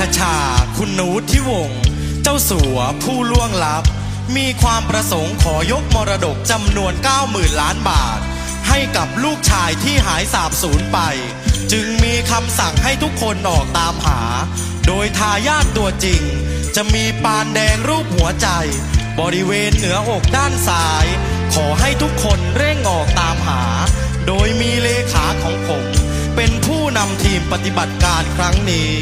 คชา คุณนูที่วง เจ้าสัวผู้ล่วงลับ มีความประสงค์ขอยกมรดกจำนวน 90,000 ล้านบาท ให้กับลูกชายที่หายสาบสูญไป จึงมีคำสั่งให้ทุกคนออกตามหา โดยทายาทตัวจริง จะมีปานแดงรูปหัวใจ บริเวณเหนืออกด้านซ้าย ขอให้ทุกคนเร่งออกตามหา โดยมีเลขาของผม เป็นผู้นำทีมปฏิบัติการครั้งนี้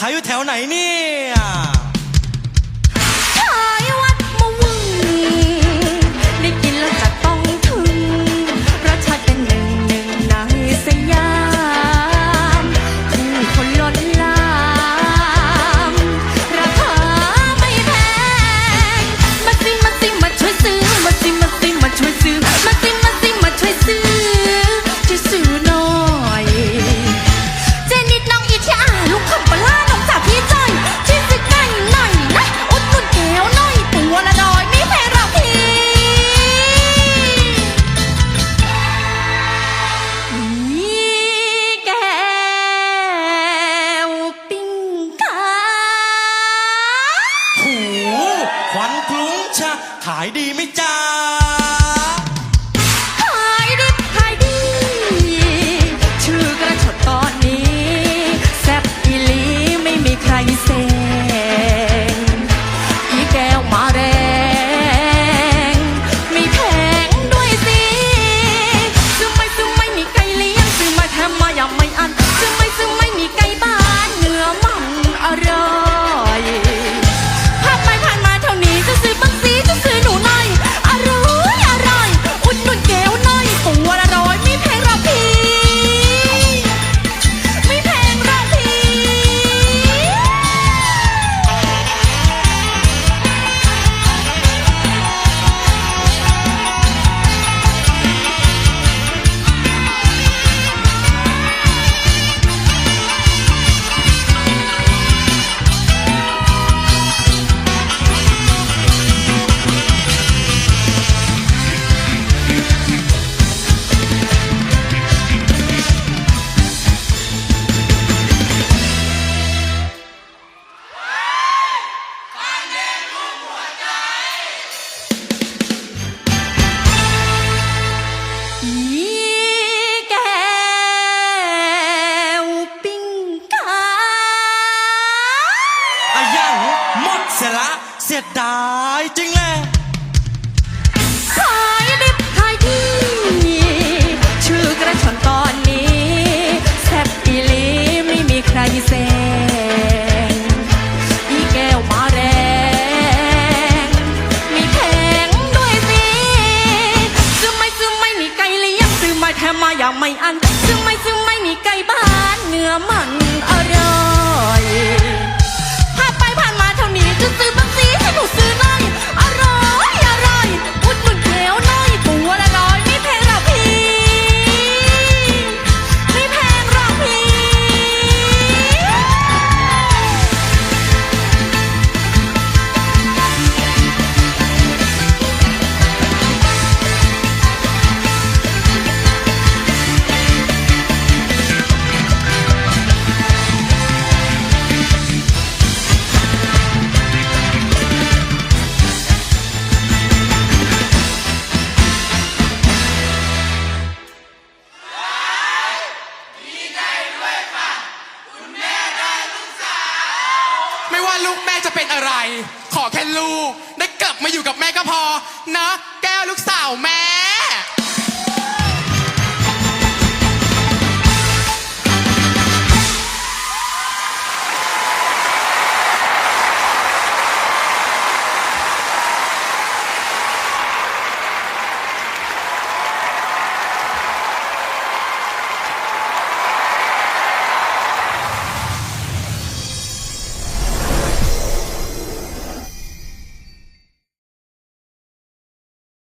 ขายอยู่แถวไหนเนี่ ดีไหมจ้า ยดายจริงแหละขายดิบขายดีชื่อกระชอนตอนนี้แซ่บอีหลีไม่มีใครแซงอีแก้วมาแรง มีแพงด้วยสิซื้อไม่ซื้อไม่มีไก่เลี้ยงซื้อมาแถมมาอย่างไม่อัน ขอแค่ลูก ได้กลับมาอยู่กับแม่ก็พอ นะ แก้วลูกสาวแม่